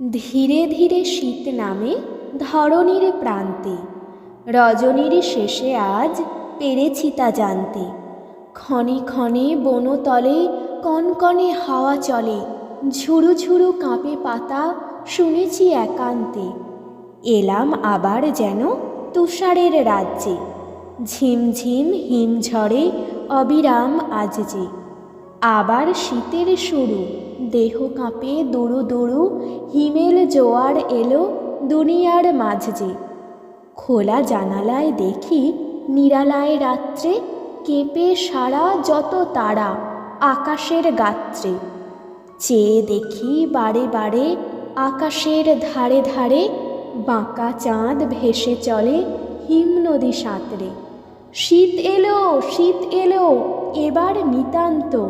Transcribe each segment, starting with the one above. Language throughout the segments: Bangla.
ধীরে ধীরে শীত নামে ধরণীর প্রান্তে। রজনীর শেষে আজ পেরেছি তা জানতে। ক্ষণে ক্ষণে বনতলে কনকনে হাওয়া চলে। ঝুরু ঝুরু কাঁপে পাতা শুনেছি একান্তে। এলাম আবার যেন তুষারের রাজ্যে। ঝিমঝিম হিমঝড়ে অবিরাম আজ যে আবার শীতের শুরু। দেহ কাঁপে দুরু দুরু, হিমেল জোয়ার এলো দুনিয়ার মাঝে। খোলা জানালায় দেখি নিরালায় রাত্রে কেঁপে সারা যত তারা আকাশের গাত্রে। চেয়ে দেখি বারে বারে আকাশের ধারে ধারে বাঁকা চাঁদ ভেসে চলে হিম নদী সাঁতরে। শীত এলো শীত এলো, এবার নিতান্ত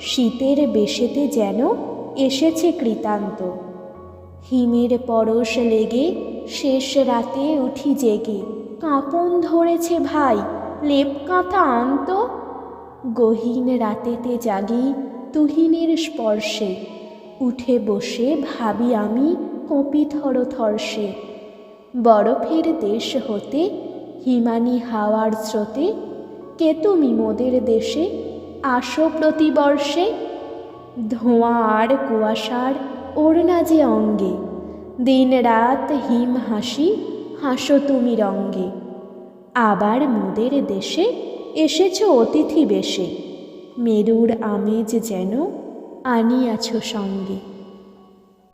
শীতের বেশেতে যেন এসেছে কৃতান্ত। হিমের পরশ লেগে শেষ রাতে উঠি জেগে। কাঁপন ধরেছে ভাই, লেপ কাঁথা আনত। গহীন রাতেতে জাগি তুহিনের স্পর্শে। উঠে বসে ভাবি আমি কঁপি থর থর্ষে বরফের দেশ হতে হিমানি হাওয়ার স্রোতে, কে তুমি মোদের দেশে আসো প্রতিবর্ষে ধোঁয়া আর কুয়াশার ওড়না যে অঙ্গে দিন রাত হিম হাসি হাসো তুমি রঙ্গে। আবার মোদের দেশে এসেছ অতিথি বেশে, মেরুর আমেজ যেন আনিয়াছ সঙ্গে।